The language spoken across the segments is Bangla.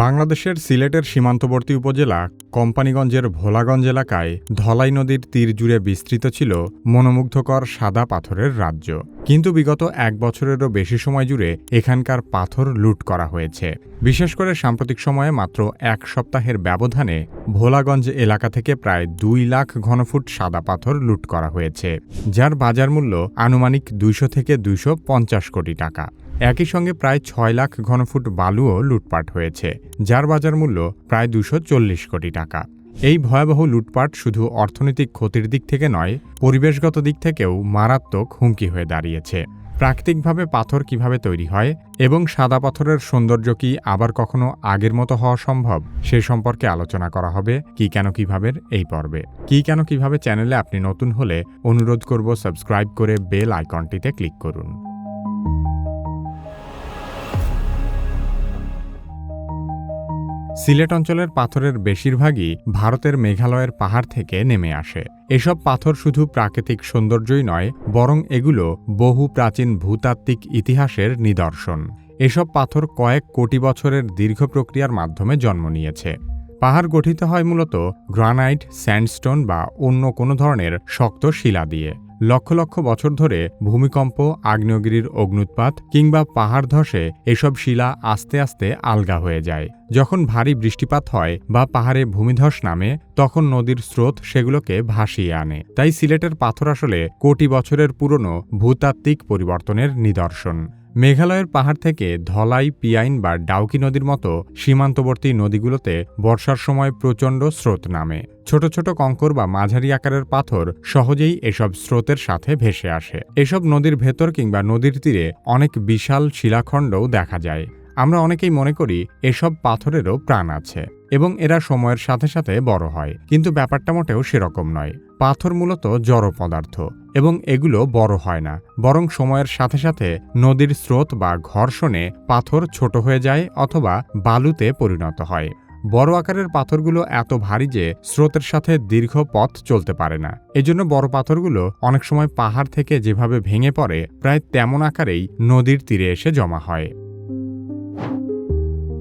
বাংলাদেশের সিলেটের সীমান্তবর্তী উপজেলা কোম্পানিগঞ্জের ভোলাগঞ্জ এলাকায় ধলাই নদীর তীর জুড়ে বিস্তৃত ছিল মনোমুগ্ধকর সাদা পাথরের রাজ্য। কিন্তু বিগত এক বছরেরও বেশি সময় জুড়ে এখানকার পাথর লুট করা হয়েছে। বিশেষ করে সাম্প্রতিক সময়ে মাত্র এক সপ্তাহের ব্যবধানে ভোলাগঞ্জ এলাকা থেকে প্রায় দুই লাখ ঘনফুট সাদা পাথর লুট করা হয়েছে, যার বাজার মূল্য আনুমানিক দুইশো থেকে দুইশো পঞ্চাশ কোটি টাকা। একই সঙ্গে প্রায় ছয় লাখ ঘনফুট বালুও লুটপাট হয়েছে, যার বাজার মূল্য প্রায় দুশো কোটি টাকা। এই ভয়াবহ লুটপাট শুধু অর্থনৈতিক ক্ষতির দিক থেকে নয়, পরিবেশগত দিক থেকেও মারাত্মক হুমকি হয়ে দাঁড়িয়েছে। প্রাকৃতিকভাবে পাথর কীভাবে তৈরি হয় এবং সাদা পাথরের সৌন্দর্য কি আবার কখনো আগের মতো হওয়া সম্ভব, সে সম্পর্কে আলোচনা করা হবে কি কেন কীভাবে এই পর্বে। কি কেন কীভাবে চ্যানেলে আপনি নতুন হলে অনুরোধ করব সাবস্ক্রাইব করে বেল আইকনটিতে ক্লিক করুন। সিলেট অঞ্চলের পাথরের বেশিরভাগই ভারতের মেঘালয়ের পাহাড় থেকে নেমে আসে। এসব পাথর শুধু প্রাকৃতিক সৌন্দর্যই নয়, বরং এগুলো বহু প্রাচীন ভূতাত্ত্বিক ইতিহাসের নিদর্শন। এসব পাথর কয়েক কোটি বছরের দীর্ঘ প্রক্রিয়ার মাধ্যমে জন্ম নিয়েছে। পাহাড় গঠিত হয় মূলত গ্রানাইট, স্যান্ডস্টোন বা অন্য কোনো ধরনের শক্ত শিলা দিয়ে। লক্ষ লক্ষ বছর ধরে ভূমিকম্প, আগ্নেয়গিরির অগ্নুৎপাত কিংবা পাহাড় ধসে এসব শিলা আস্তে আস্তে আলগা হয়ে যায়। যখন ভারী বৃষ্টিপাত হয় বা পাহাড়ে ভূমিধস নামে, তখন নদীর স্রোত সেগুলোকে ভাসিয়ে আনে। তাই সিলেটের পাথর আসলে কোটি বছরের পুরনো ভূতাত্ত্বিক পরিবর্তনের নিদর্শন। মেঘালয়ের পাহাড় থেকে ধলাই, পিয়াইন বা ডাউকি নদীর মতো সীমান্তবর্তী নদীগুলোতে বর্ষার সময় প্রচণ্ড স্রোত নামে। ছোট ছোট কঙ্কর বা মাঝারি আকারের পাথর সহজেই এসব স্রোতের সাথে ভেসে আসে। এসব নদীর ভেতর কিংবা নদীর তীরে অনেক বিশাল শিলাখণ্ডও দেখা যায়। আমরা অনেকেই মনে করি এসব পাথরেরও প্রাণ আছে। এবং এরা সময়ের সাথে সাথে বড় হয়। কিন্তু ব্যাপারটা মোটেও সেরকম নয়। পাথর মূলত জড় পদার্থ এবং এগুলো বড় হয় না। বরং সময়ের সাথে সাথে নদীর স্রোত বা ঘর্ষণে পাথর ছোট হয়ে যায় অথবা বালুতে পরিণত হয়। বড় আকারের পাথরগুলো এত ভারী যে স্রোতের সাথে দীর্ঘ পথ চলতে পারে না। এজন্য বড় পাথরগুলো অনেক সময় পাহাড় থেকে যেভাবে ভেঙে পড়ে, প্রায় তেমন আকারেই নদীর তীরে এসে জমা হয়।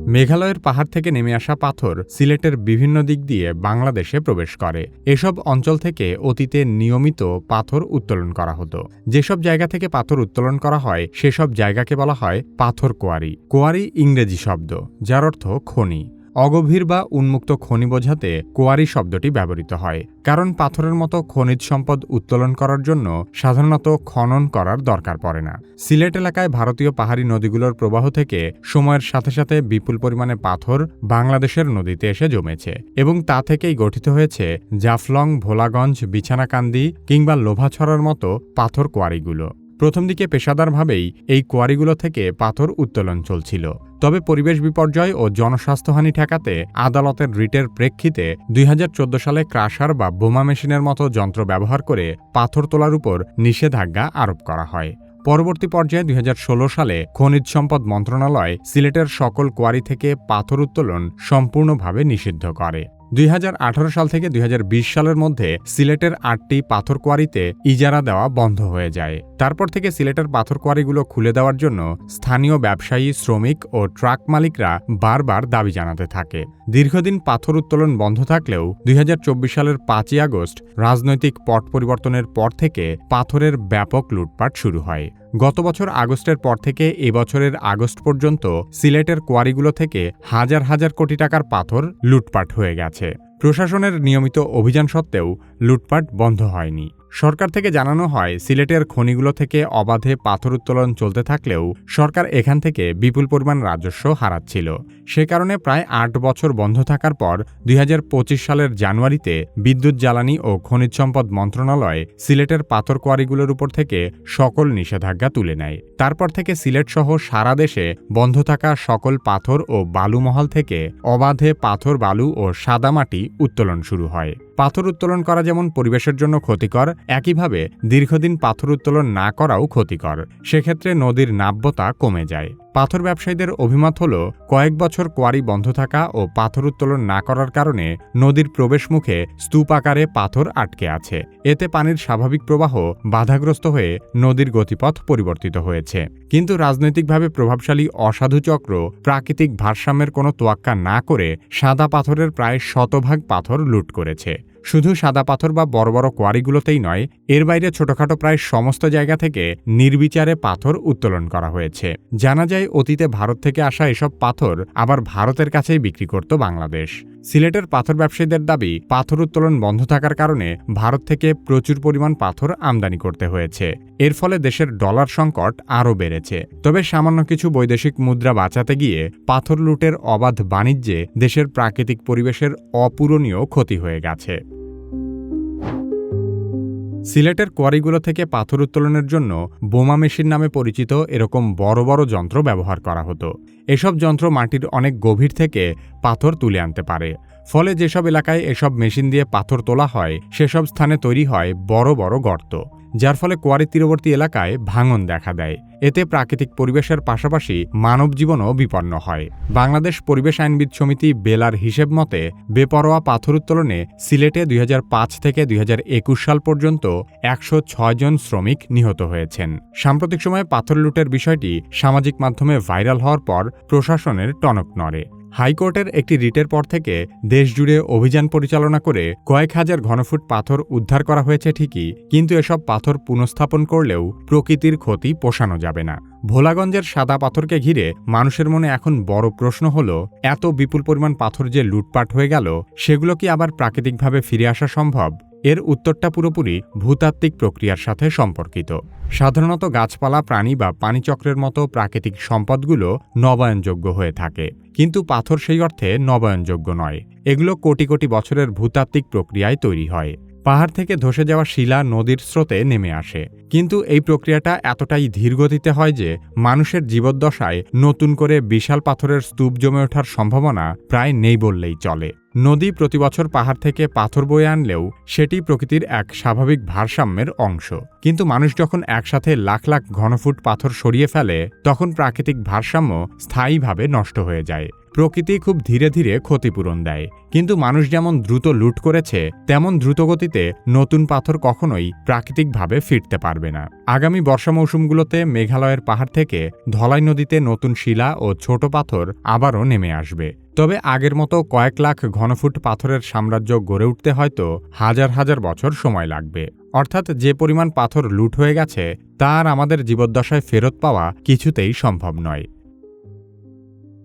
মেঘালয়ের পাহাড় থেকে নেমে আসা পাথর সিলেটের বিভিন্ন দিক দিয়ে বাংলাদেশে প্রবেশ করে। এসব অঞ্চল থেকে অতীতে নিয়মিত পাথর উত্তোলন করা হতো। যেসব জায়গা থেকে পাথর উত্তোলন করা হয়, সেসব জায়গাকে বলা হয় পাথর কোয়ারি। কোয়ারি ইংরেজি শব্দ, যার অর্থ খনি। অগভীর বা উন্মুক্ত খনি বোঝাতে কোয়ারি শব্দটি ব্যবহৃত হয়, কারণ পাথরের মতো খনিজ সম্পদ উত্তোলন করার জন্য সাধারণত খনন করার দরকার পড়ে না। সিলেট এলাকায় ভারতীয় পাহাড়ি নদীগুলোর প্রবাহ থেকে সময়ের সাথে সাথে বিপুল পরিমাণে পাথর বাংলাদেশের নদীতে এসে জমেছে এবং তা থেকেই গঠিত হয়েছে জাফলং, ভোলাগঞ্জ, বিছানাকান্দি কিংবা লোভাছড়ার মতো পাথর কোয়ারিগুলো। প্রথম দিকে পেশাদারভাবেই এই কোয়ারিগুলো থেকে পাথর উত্তোলন চলছিল। তবে পরিবেশ বিপর্যয় ও জনস্বাস্থ্যহানি ঠেকাতে আদালতের রিটের প্রেক্ষিতে দুই হাজার চোদ্দ সালে ক্রাশার বা বোমা মেশিনের মতো যন্ত্র ব্যবহার করে পাথর তোলার উপর নিষেধাজ্ঞা আরোপ করা হয়। পরবর্তী পর্যায়ে দুই হাজার ষোলো সালে খনিজ সম্পদ মন্ত্রণালয় সিলেটের সকল কোয়ারি থেকে পাথর উত্তোলন সম্পূর্ণভাবে নিষিদ্ধ করে। দুই হাজার আঠারো সাল থেকে দুই হাজার বিশ সালের মধ্যে সিলেটের আটটি পাথর কোয়ারিতে ইজারা দেওয়া বন্ধ হয়ে যায়। তারপর থেকে সিলেটের পাথর কোয়ারিগুলো খুলে দেওয়ার জন্য স্থানীয় ব্যবসায়ী, শ্রমিক ও ট্রাক মালিকরা বারবার দাবি জানাতে থাকে। দীর্ঘদিন পাথর উত্তোলন বন্ধ থাকলেও দুই হাজার চব্বিশ সালের পাঁচই আগস্ট রাজনৈতিক পট পরিবর্তনের পর থেকে পাথরের ব্যাপক লুটপাট শুরু হয়। গত বছর আগস্টের পর থেকে এবছরের আগস্ট পর্যন্ত সিলেটের কোয়ারিগুলো থেকে হাজার হাজার কোটি টাকার পাথর লুটপাট হয়ে গেছে। প্রশাসনের নিয়মিত অভিযান সত্ত্বেও লুটপাট বন্ধ হয়নি। সরকার থেকে জানানো হয়, সিলেটের খনিগুলো থেকে অবাধে পাথর উত্তোলন চলতে থাকলেও সরকার এখান থেকে বিপুল পরিমাণ রাজস্ব হারাচ্ছিল। সে কারণে প্রায় আট বছর বন্ধ থাকার পর দুই হাজার পঁচিশ সালের জানুয়ারিতে বিদ্যুৎ জ্বালানি ও খনিজ সম্পদ মন্ত্রণালয় সিলেটের পাথর কোয়ারিগুলোর উপর থেকে সকল নিষেধাজ্ঞা তুলে নেয়। তারপর থেকে সিলেট সহ সারা দেশে বন্ধ থাকা সকল পাথর ও বালুমহল থেকে অবাধে পাথর, বালু ও সাদামাটি উত্তোলন শুরু হয়। পাথর উত্তোলন করা যেমন পরিবেশের জন্য ক্ষতিকর একইভাবে দীর্ঘদিন পাথর উত্তোলন না করাও ক্ষতিকর। সেক্ষেত্রে নদীর নাব্যতা কমে যায়। পাথর ব্যবসায়ীদের অভিমত হল, কয়েক বছর কোয়ারি বন্ধ থাকা ও পাথর উত্তোলন না করার কারণে নদীর প্রবেশ মুখে স্তূপ আকারে পাথর আটকে আছে। এতে পানির স্বাভাবিক প্রবাহ বাধাগ্রস্ত হয়ে নদীর গতিপথ পরিবর্তিত হয়েছে। কিন্তু রাজনৈতিকভাবে প্রভাবশালী অসাধু চক্র প্রাকৃতিক ভারসাম্যের কোনো তোয়াক্কা না করে সাদা পাথরের প্রায় শতভাগ পাথর লুট করেছে। শুধু সাদা পাথর বা বড় বড় কোয়ারিগুলোতেই নয়, এর বাইরে ছোটখাটো প্রায় সমস্ত জায়গা থেকে নির্বিচারে পাথর উত্তোলন করা হয়েছে। জানা যায় অতীতে ভারত থেকে আসা এসব পাথর আবার ভারতের কাছেই বিক্রি করত বাংলাদেশ। সিলেটের পাথর ব্যবসায়ীদের দাবি, পাথর উত্তোলন বন্ধ থাকার কারণে ভারত থেকে প্রচুর পরিমাণ পাথর আমদানি করতে হয়েছে। এর ফলে দেশের ডলার সংকট আরও বেড়েছে। তবে সামান্য কিছু বৈদেশিক মুদ্রা বাঁচাতে গিয়ে পাথর লুটের অবাধ বাণিজ্যে দেশের প্রাকৃতিক পরিবেশের অপূরণীয় ক্ষতি হয়ে গেছে। সিলেটের কোয়ারিগুলো থেকে পাথর উত্তোলনের জন্য বোমা মেশিন নামে পরিচিত এরকম বড় বড় যন্ত্র ব্যবহার করা হতো। এসব যন্ত্র মাটির অনেক গভীর থেকে পাথর তুলে আনতে পারে। ফলে যেসব এলাকায় এসব মেশিন দিয়ে পাথর তোলা হয়, সেসব স্থানে তৈরি হয় বড় বড় গর্ত, যার ফলে কোয়ারি তীরবর্তী এলাকায় ভাঙন দেখা দেয়। এতে প্রাকৃতিক পরিবেশের পাশাপাশি মানব জীবনও বিপন্ন হয়। বাংলাদেশ পরিবেশ আইনবিদ সমিতি বেলার হিসেব মতে, বেপরোয়া পাথর উত্তোলনে সিলেটে দুই হাজার পাঁচ থেকে দুই হাজার একুশ সাল পর্যন্ত একশো জন শ্রমিক নিহত হয়েছেন। সাম্প্রতিক সময়ে পাথর লুটের বিষয়টি সামাজিক মাধ্যমে ভাইরাল হওয়ার পর প্রশাসনের টনক নড়ে। হাইকোর্টের একটি রিটের পর থেকে দেশজুড়ে অভিযান পরিচালনা করে কয়েক হাজার ঘনফুট পাথর উদ্ধার করা হয়েছে ঠিকই, কিন্তু এসব পাথর পুনঃস্থাপন করলেও প্রকৃতির ক্ষতি পোষানো যাবে না। ভোলাগঞ্জের সাদা পাথরকে ঘিরে মানুষের মনে এখন বড় প্রশ্ন হল, এত বিপুল পরিমাণ পাথর যে লুটপাট হয়ে গেল, সেগুলো কি আবার প্রাকৃতিকভাবে ফিরে আসা সম্ভব? এর উত্তরটা পুরোপুরি ভূতাত্ত্বিক প্রক্রিয়ার সাথে সম্পর্কিত। সাধারণত গাছপালা, প্রাণী বা পানিচক্রের মতো প্রাকৃতিক সম্পদগুলো নবায়নযোগ্য হয়ে থাকে। কিন্তু পাথর সেই অর্থে নবায়নযোগ্য নয়। এগুলো কোটি কোটি বছরের ভূতাত্ত্বিক প্রক্রিয়ায় তৈরি হয়। পাহাড় থেকে ধসে যাওয়া শিলা নদীর স্রোতে নেমে আসে। কিন্তু এই প্রক্রিয়াটা এতটাই ধীরগতিতে হয় যে মানুষের জীবদ্দশায় নতুন করে বিশাল পাথরের স্তূপ জমে ওঠার সম্ভাবনা প্রায় নেই বললেই চলে। নদী প্রতি বছর পাহাড় থেকে পাথর বয়ে আনলেও সেটি প্রকৃতির এক স্বাভাবিক ভারসাম্যের অংশ। কিন্তু মানুষ যখন একসাথে লাখ লাখ ঘনফুট পাথর সরিয়ে ফেলে, তখন প্রাকৃতিক ভারসাম্য স্থায়ীভাবে নষ্ট হয়ে যায়। প্রকৃতি খুব ধীরে ধীরে ক্ষতিপূরণ দেয়। কিন্তু মানুষ যেমন দ্রুত লুট করেছে, তেমন দ্রুতগতিতে নতুন পাথর কখনোই প্রাকৃতিকভাবে ফিরতে পারবে না। আগামী বর্ষা মৌসুমগুলোতে মেঘালয়ের পাহাড় থেকে ধলাই নদীতে নতুন শিলা ও ছোট পাথর আবারও নেমে আসবে। তবে আগের মতো কয়েক লাখ ঘনফুট পাথরের সাম্রাজ্য গড়ে উঠতে হয়তো হাজার হাজার বছর সময় লাগবে। অর্থাৎ যে পরিমাণ পাথর লুট হয়ে গেছে তার আমাদের জীবদ্দশায় ফেরত পাওয়া কিছুতেই সম্ভব নয়।